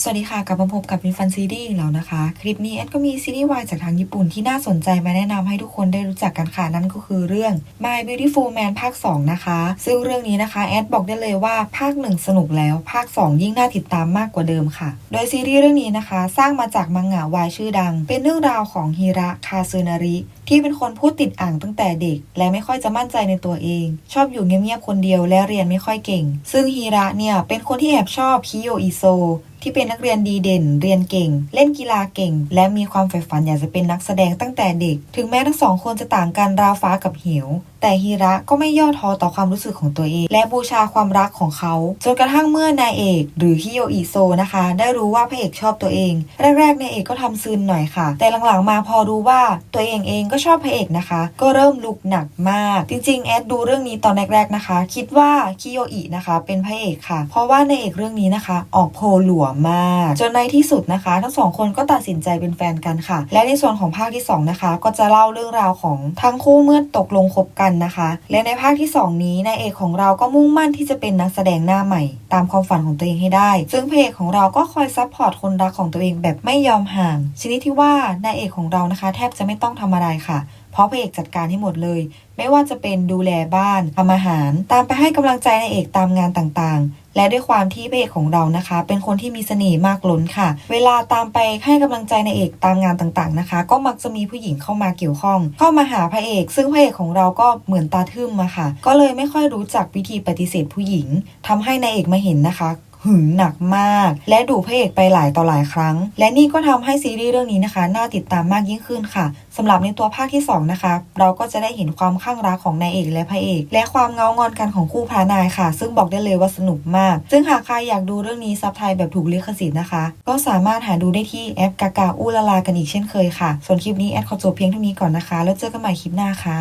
สวัสดีค่ะกลับมาพบกับมินฟันซีรีส์แล้วนะคะ คลิปนี้แอดก็มีซีรีส์วายจากทางญี่ปุ่นที่น่าสนใจมาแนะนำให้ทุกคนได้รู้จักกันค่ะ นั่นก็คือเรื่อง My Beautiful Man ภาค 2 นะคะ ซึ่งเรื่องนี้นะคะแอดบอกได้เลยว่าภาค 1 สนุกแล้ว ภาค 2 ยิ่งน่าติดตามมากกว่าเดิมค่ะ โดยซีรีส์เรื่องนี้นะคะ สร้างมาจากมังงะวายชื่อดัง เป็นเรื่องราวของฮิระคาซึนาริที่เป็นคนพูดติดอ่างตั้งแต่เด็ก และไม่ค่อยจะมั่นใจในตัวเอง ชอบอยู่เงียบๆคนเดียวและเรียนไม่ค่อยเก่ง ซึ่งฮีระเนี่ยเป็นคนที่แอบชอบคิโยอิโซ ที่เป็นนักเรียนดีเด่น เรียนเก่ง เล่นกีฬาเก่ง และมีความใฝ่ฝันอยากจะเป็นนักแสดงตั้งแต่เด็ก ถึงแม้ทั้งสองคนจะต่างกันราวฟ้ากับเหว แต่ฮีระก็ไม่ย่อท้อต่อความรู้สึกของตัวเอง และบูชาความรักของเขาจนกระทั่งเมื่อนายเอก หรือฮิโยอิโซนะคะ ได้รู้ว่าพระเอกชอบตัวเอง แรกๆนายเอกก็ทำซึนหน่อยค่ะ แต่หลังๆมาพอรู้ว่าตัวเองเองก็ชอบพระเอกนะคะ ก็เริ่มลุกหนักมาก จริงๆ แอดดูเรื่องนี้ตอนแรกๆนะคะ คิดว่าคิโยอินะคะ เป็นพระเอกค่ะ เพราะว่านายเอกเรื่องนี้นะคะ ออกโพลหลัวมาก จนในที่สุดนะคะ ทั้งสองคนก็ตัดสินใจเป็นแฟนกันค่ะ และในส่วนของภาคที่สองนะคะก็จะเล่าเรื่องราวของทั้งคู่เมื่อตกลงคบกันนะคะ และในภาคที่สองนี้นายเอกของเราก็มุ่งมั่นที่จะเป็นนักแสดงหน้าใหม่ ตามความฝันของตัวเองให้ได้ ซึ่งพระเอกของเราก็คอยซัพพอร์ตคนรักของตัวเองแบบไม่ยอมห่าง ชนิดที่ว่านายเอกของเรานะคะ แทบจะไม่ต้องทำอะไรค่ะ เพราะพระเอกจัดการให้หมดเลย ไม่ว่าจะเป็นดูแลบ้านทำอาหาร ตามไปให้กำลังใจนายเอกตามงานต่างๆ และด้วยความที่พระเอกของเรานะคะ เป็นคนที่มีเสน่ห์มากล้นค่ะ เวลาตามไปให้กำลังใจนายเอกตามงานต่างๆนะคะ ก็มักจะมีผู้หญิงเข้ามาเกี่ยวข้อง เข้ามาหาพระเอก ซึ่งพระเอกของเราก็เหมือนตาทึ่มอะค่ะ ก็เลยไม่ค่อยรู้จักวิธีปฏิเสธผู้หญิงทำให้นายเอกมาเห็นนะคะหึงหนักมาก และดูพระเอกไปหลายต่อหลายครั้ง และนี่ก็ทำให้ซีรีส์เรื่องนี้นะคะ น่าติดตามมากยิ่งขึ้นค่ะสำหรับในตัวภาคที่ 2 นะคะ เราก็จะได้เห็นความข้างรักของนายเอกและพระเอก และความเงางอนกันของคู่พระนายค่ะ ซึ่งบอกได้เลยว่าสนุกมาก ซึ่งหากใครอยากดูเรื่องนี้ซับไทยแบบถูกลิขสิทธิ์นะคะ ก็สามารถหาดูได้ที่แอปกากาอูลาลากันอีกเช่นเคยค่ะ ส่วนคลิปนี้แอดขอจบเพียงเท่านี้ก่อนนะคะ แล้วเจอกันใหม่คลิปหน้าค่ะ